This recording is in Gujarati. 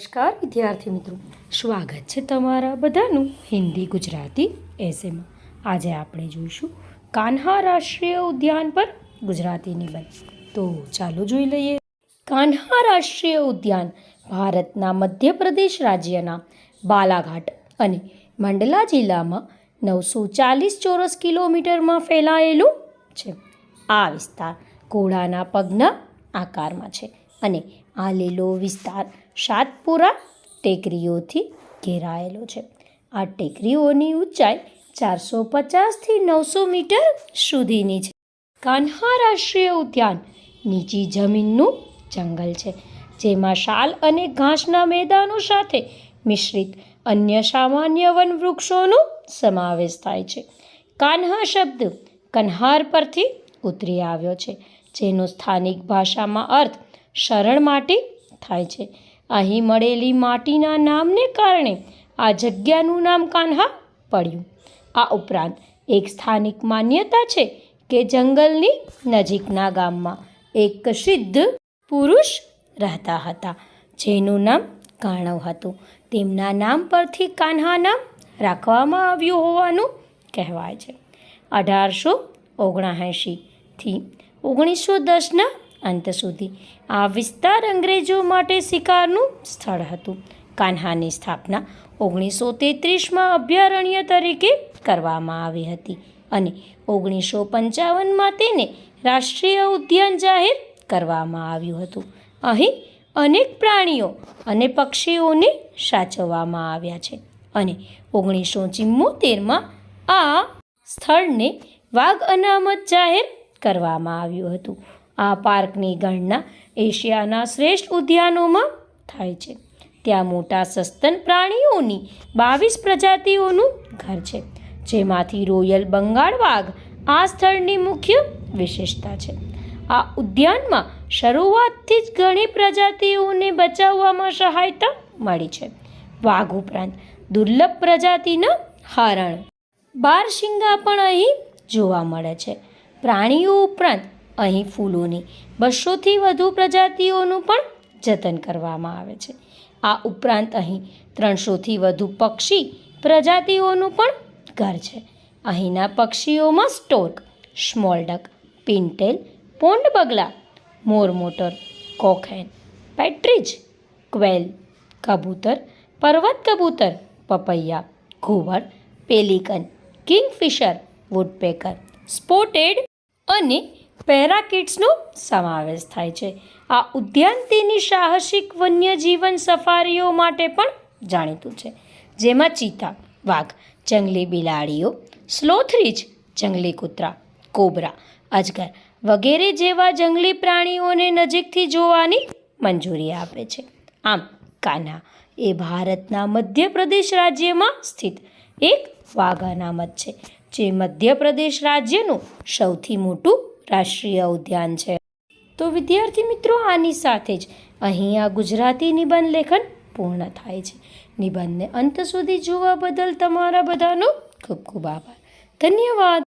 નમસ્કાર, વિદ્યાર્થી મિત્રો. સ્વાગત છે તમારા બધાનું હિન્દી ગુજરાતી એસેમાં આજે આપણે જોઈશું કાન્હા રાષ્ટ્રીય ઉદ્યાન પર ગુજરાતી નિબંધ. તો ચાલો જોઈ લઈએ. કાન્હા રાષ્ટ્રીય ઉદ્યાન ભારતના મધ્યપ્રદેશ રાજ્યના બાલાઘાટ અને મંડલા જિલ્લામાં નવસો ચાલીસ ચોરસ કિલોમીટરમાં ફેલાયેલું છે. આ વિસ્તાર ઘોડાના પગના આકારમાં છે. અને આ લીલો વિસ્તાર સાતપુરા ટેકરીઓથી ઘેરાયેલો છે. આ ટેકરીઓની ઊંચાઈ ચારસો પચાસથી નવસો મીટર સુધીની છે. કાન્હા રાષ્ટ્રીય ઉદ્યાન નીચી જમીનનું જંગલ છે, જેમાં શાલ અને ઘાસના મેદાનો સાથે મિશ્રિત અન્ય સામાન્ય વન વૃક્ષોનો સમાવેશ થાય છે. કાન્હા શબ્દ કન્હાર પરથી ઉતરી આવ્યો છે, જેનો સ્થાનિક ભાષામાં અર્થ શરણ માટી થાય છે. અહીં મળેલી માટીના નામને કારણે આ જગ્યાનું નામ કાન્હા પડ્યું. આ ઉપરાંત એક સ્થાનિક માન્યતા છે કે જંગલની નજીકના ગામમાં એક સિદ્ધ પુરુષ રહેતા હતા, જેનું નામ કાણવ હતું. તેમના નામ પરથી કાન્હા નામ રાખવામાં આવ્યું હોવાનું કહેવાય છે. અઢારસો ઓગણએંશીથી ઓગણીસો દસના અંત સુધી. આ વિસ્તાર અંગ્રેજો માટે શિકારનું સ્થળ હતું. કાન્હાની સ્થાપના ઓગણીસો તેત્રીસમાં અભયારણ્ય તરીકે કરવામાં આવી હતી અને ઓગણીસો પંચાવનમાં તેને રાષ્ટ્રીય ઉદ્યાન જાહેર કરવામાં આવ્યું હતું. અહીં અનેક પ્રાણીઓ અને પક્ષીઓને સાચવવામાં આવ્યા છે અને ઓગણીસો ચિમ્મોતેરમાં આ સ્થળને વાઘ અનામત જાહેર કરવામાં આવ્યું હતું. આ પાર્કની ગણના એશિયાના શ્રેષ્ઠ ઉદ્યાનોમાં થાય છે. ત્યાં મોટા સસ્તન પ્રાણીઓની બાવીસ પ્રજાતિઓનું ઘર છે, જેમાંથી રોયલ બંગાળ વાઘ આ સ્થળની મુખ્ય વિશેષતા છે. આ ઉદ્યાનમાં શરૂઆતથી જ ઘણી પ્રજાતિઓને બચાવવામાં સહાયતા મળી છે. વાઘ ઉપરાંત દુર્લભ પ્રજાતિના હરણ. બારશિંગા પણ અહીં જોવા મળે છે. પ્રાણીઓ ઉપરાંત અહીં ફૂલોની બસોથી વધુ પ્રજાતિઓનું પણ જતન કરવામાં આવે છે. આ ઉપરાંત અહીં ત્રણસોથી વધુ પક્ષી પ્રજાતિઓનું પણ ઘર છે. અહીંના પક્ષીઓમાં સ્ટોર્ક સ્મોલડક પિન્ટેલ, પોન્ડ બગલા મોરમોટર કોખેન, પેટ્રીજ, ક્વેલ, કબૂતર, પર્વત કબૂતર, પપૈયા ઘુવડ પેલિકન, કિંગફિશર, વુડપેકર, સ્પોટેડ અને પેરાકિટ્સનો સમાવેશ થાય છે. આ ઉદ્યાન તેની સાહસિક વન્યજીવન સફારીઓ માટે પણ જાણીતું છે. જેમાં ચિતા, વાઘ, જંગલી બિલાડીઓ, સ્લોથરીજ, જંગલી કૂતરા, કોબરા, અજગર વગેરે જેવા જંગલી પ્રાણીઓને નજીકથી જોવાની મંજૂરી આપે છે. આમ, કાના એ ભારતના મધ્યપ્રદેશ રાજ્યમાં સ્થિત એક વાઘ અનામત છે, જે મધ્યપ્રદેશ રાજ્યનું સૌથી મોટું રાષ્ટ્રીય ઉદ્યાન છે. તો વિદ્યાર્થી મિત્રો, આની સાથે જ અહીં આ ગુજરાતી નિબંધ લેખન પૂર્ણ થાય છે. નિબંધને અંત સુધી જોવા બદલ તમારા બધાનો ખૂબ ખૂબ આભાર. ધન્યવાદ.